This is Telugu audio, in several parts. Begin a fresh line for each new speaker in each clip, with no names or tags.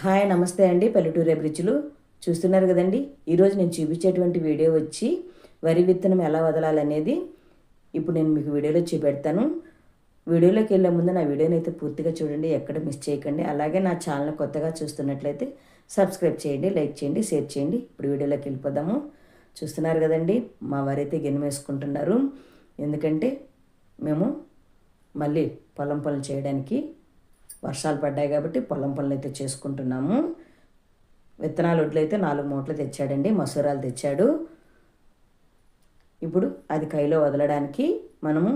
హాయ్ నమస్తే అండి. పల్లెటూరు అభిరుచులు చూస్తున్నారు కదండి. ఈరోజు నేను చూపించేటువంటి వీడియో వచ్చి వరి విత్తనం ఎలా వదలాలనేది. ఇప్పుడు నేను మీకు వీడియోలో చూపెడతాను. వీడియోలోకి వెళ్ళే ముందు నా వీడియోని అయితే పూర్తిగా చూడండి ఎక్కడ మిస్ చేయకండి. అలాగే నా ఛానల్ కొత్తగా చూస్తున్నట్లయితే సబ్స్క్రైబ్ చేయండి లైక్ చేయండి షేర్ చేయండి. ఇప్పుడు వీడియోలోకి వెళ్ళిపోదాము. చూస్తున్నారు కదండి మా వారైతే అయితే వేసుకుంటున్నారు. ఎందుకంటే మేము మళ్ళీ పొలం పనులు చేయడానికి వర్షాలు పడ్డాయి కాబట్టి పొలం పనులు అయితే చేసుకుంటున్నాము. విత్తనాలు వడ్లు అయితే నాలుగు మూటలు తెచ్చాడండి మసూరాలు తెచ్చాడు. ఇప్పుడు అది కైలో వదలడానికి మనము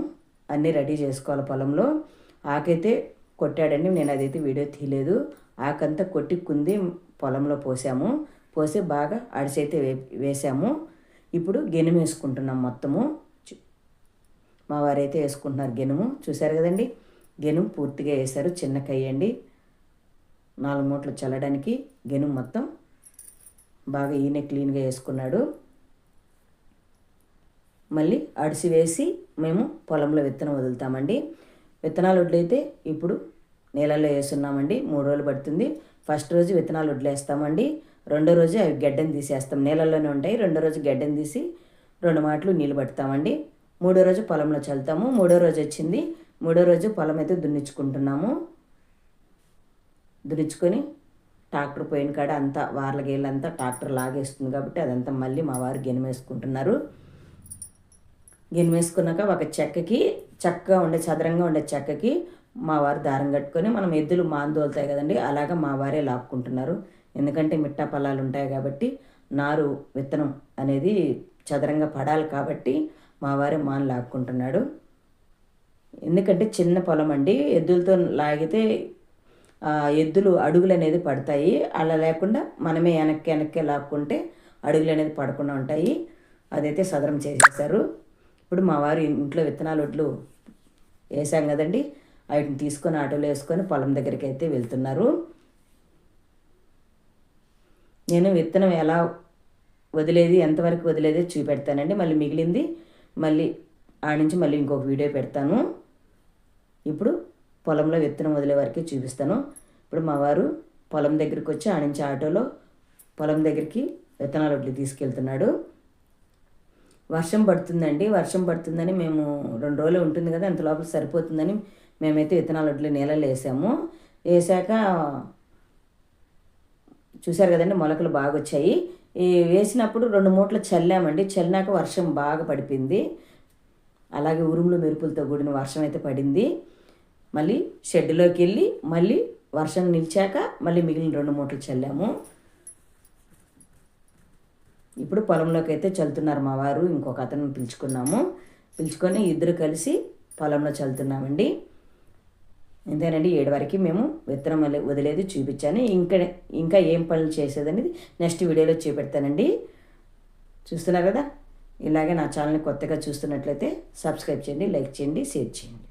అన్నీ రెడీ చేసుకోవాలి పొలంలో. ఆకైతే కొట్టాడండి నేను అదైతే వీడియో తీయలేదు. ఆకంతా కొట్టి కుంది పొలంలో పోసాము. పోసి బాగా అడిసైతే వే వేసాము. ఇప్పుడు గెనుము వేసుకుంటున్నాం మొత్తము. మా వారైతే వేసుకుంటున్నారు గెనుము. చూశారు కదండి? గెనుం పూర్తిగా వేశారు. చిన్న కయ్యండి నాలుగు మూటలు చల్లడానికి గెనుం మొత్తం బాగా ఈయన క్లీన్గా వేసుకున్నాడు. మళ్ళీ అడిసి వేసి మేము పొలంలో విత్తనం వదులుతామండి. విత్తనాలు వడ్లైతే ఇప్పుడు నీళ్ళల్లో వేస్తున్నామండి. మూడు రోజులు పడుతుంది. ఫస్ట్ రోజు విత్తనాలు వడ్లేస్తామండి రెండో రోజు అవి గడ్డని తీసేస్తాం. నీళ్ళల్లోనే ఉంటాయి. రెండో రోజు గడ్డని తీసి రెండు మాటలు నీళ్ళు పడతామండి. మూడో రోజు పొలంలో చల్లుతాము. మూడో రోజు వచ్చింది. మూడో రోజు పొలం అయితే దున్నించుకుంటున్నాము దున్నించుకొని ట్రాక్టర్ పోయిన కాడ అంతా వార్ల గేళ్ళంతా ట్రాక్టర్ లాగేస్తుంది కాబట్టి అదంతా మళ్ళీ మా వారు గెనిమేసుకుంటున్నారు గెనిమేసుకున్నాక ఒక చెక్కకి చక్కగా ఉండే చదరంగా ఉండే చెక్కకి మా వారు దారం కట్టుకొని మనం ఎద్దులు మాందోలుతాయి కదండి అలాగా మా వారే లాక్కుంటున్నారు. ఎందుకంటే మిట్టా పొలాలు ఉంటాయి కాబట్టి నారు విత్తనం అనేది చదరంగా పడాలి కాబట్టి మా వారే మాను లాక్కుంటున్నాడు. ఎందుకంటే చిన్న పొలం అండి. ఎద్దులతో లాగితే ఎద్దులు అడుగులు అనేది పడతాయి. అలా లేకుండా మనమే వెనక్కి వెనక్కి లాక్కుంటే అడుగులు అనేది పడకుండా ఉంటాయి. అదైతే సదరం చేసేసారు ఇప్పుడు మా వారు ఇంట్లో విత్తనాలు వడ్లు వేసాం కదండి. వాటిని తీసుకొని ఆటోలో వేసుకొని పొలం దగ్గరికి అయితే వెళ్తున్నారు. నేను విత్తనం ఎలా వదిలేది ఎంతవరకు వదిలేదో చూపెడతానండి. మళ్ళీ మిగిలింది మళ్ళీ ఆ నుంచి మళ్ళీ ఇంకొక వీడియో పెడతాను. ఇప్పుడు పొలంలో విత్తనం వదిలే వరకే చూపిస్తాను. ఇప్పుడు మా వారు పొలం దగ్గరికి వచ్చి ఆ నుంచి ఆటోలో పొలం దగ్గరికి విత్తనాలు వడ్లు తీసుకెళ్తున్నాడు. వర్షం పడుతుందండి. వర్షం పడుతుందని మేము రెండు రోజులు ఉంటుంది కదా అంత లోపల సరిపోతుందని మేమైతే విత్తనాలు వడ్లు నీళ్ళలో వేసాము. వేసాక చూశారు కదండి మొలకలు బాగా వచ్చాయి ఈ వేసినప్పుడు రెండు మూటలు చల్లామండి. చల్లినాక వర్షం బాగా పడిపోయింది. అలాగే ఉరుములు మెరుపులతో కూడిన వర్షం అయితే పడింది. మళ్ళీ షెడ్లోకి వెళ్ళి మళ్ళీ వర్షం నిలిచాక మళ్ళీ మిగిలిన రెండు మూటలు చల్లాము. ఇప్పుడు పొలంలోకి అయితే చల్లుతున్నారు మా వారు. ఇంకొక అతను పిలుచుకున్నాము. పిలుచుకొని ఇద్దరు కలిసి పొలంలో చల్లుతున్నామండి. ఇంతేనండి ఏడు వరకు మేము విత్తనం వదిలేది చూపించాను. ఇంకా ఇంకా ఏం పనులు చేసేదనేది నెక్స్ట్ వీడియోలో చూపెడతానండి. చూస్తున్నారు కదా? ఇలాగే నా ఛానల్ని కొత్తగా చూస్తున్నట్లయితే సబ్స్క్రైబ్ చేయండి లైక్ చేయండి షేర్ చేయండి.